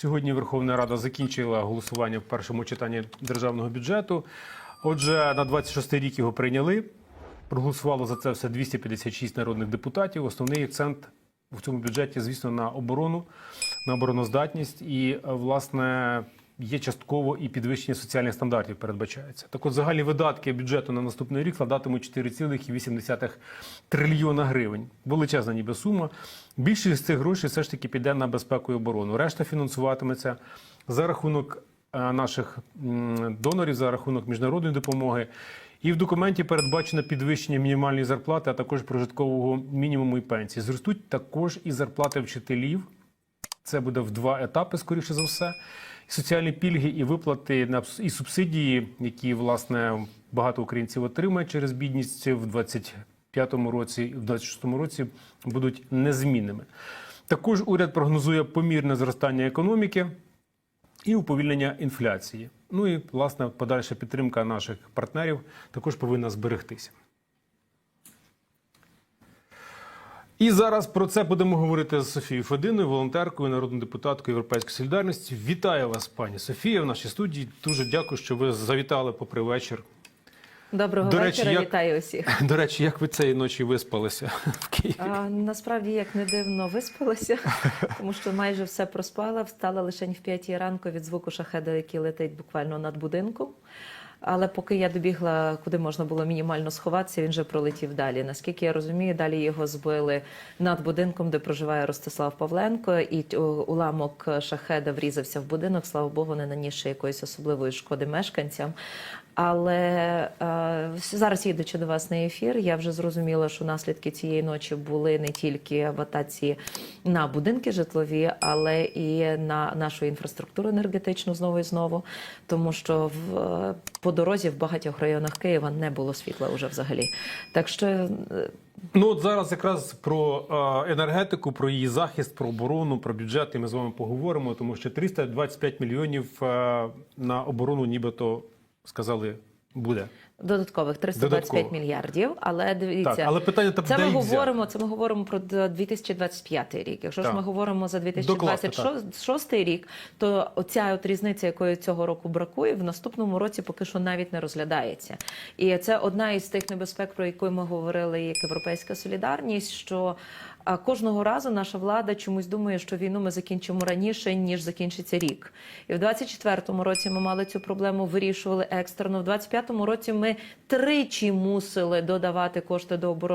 Сьогодні Верховна Рада закінчила голосування в першому читанні державного бюджету. Отже, на 26 рік його прийняли. Проголосувало за це все 256 народних депутатів. Основний акцент в цьому бюджеті, звісно, на оборону, на обороноздатність і, власне, є частково і підвищення соціальних стандартів передбачається. Так от загальні видатки бюджету на наступний рік складатимуть 4,8 трильйона гривень. Величезна ніби сума. Більшість з цих грошей все ж таки піде на безпеку і оборону. Решта фінансуватиметься за рахунок е, наших донорів, за рахунок міжнародної допомоги. І в документі передбачено підвищення мінімальної зарплати, а також прожиткового мінімуму і пенсії. Зростуть також і зарплати вчителів. Це буде в два етапи, скоріше за все. Соціальні пільги і виплати і субсидії, які власне багато українців отримають через бідність в 25-му році і в 26-му році будуть незмінними. Також уряд прогнозує помірне зростання економіки і уповільнення інфляції. Ну і власне подальша підтримка наших партнерів також повинна зберегтися. І зараз про це будемо говорити з Софією Фединою, волонтеркою, народною депутаткою Європейської солідарності. Вітаю вас, пані Софія, в нашій студії. Дуже дякую, що ви завітали попри вечір. Доброго До речі, вечора, як- вітаю усіх. До речі, як ви цієї ночі виспалися в Києві? А, насправді, як не дивно, виспалася, тому що майже все проспала. Встала лише в п'ятій ранку від звуку шахеда, який летить буквально над будинком. Але поки я добігла, куди можна було мінімально сховатися, він вже пролетів далі. Наскільки я розумію, далі його збили над будинком, де проживає Ростислав Павленко, і уламок шахеда врізався в будинок. Слава Богу, не нанісши якоїсь особливої шкоди мешканцям. Але е, зараз їдучи до вас на ефір, я вже зрозуміла, що наслідки цієї ночі були не тільки в атаці на будинки житлові, але і на нашу інфраструктуру енергетичну знову і знову. Тому що в е, по дорозі в багатьох районах Києва не було світла вже взагалі. Так що е, Ну от зараз якраз про е, енергетику, про її захист, про оборону, про бюджети ми з вами поговоримо, тому що 325 мільйонів е, на оборону, нібито сказали, буде. Додаткових 325 Додатково. мільярдів. Але дивіться, Так, але питання там Це ми говоримо. Це ми говоримо про д- 2025 рік. Якщо ж ми говоримо за Докласти, 2026 рік, то оця от різниця, якої цього року бракує, в наступному році поки що навіть не розглядається. І це одна із тих небезпек, про яку ми говорили, як європейська солідарність. що а, Кожного разу наша влада чомусь думає, що війну ми закінчимо раніше ніж закінчиться рік. І в 24-му році ми мали цю проблему, вирішували екстрено. В 25-му році ми тричі мусили додавати кошти до оборони.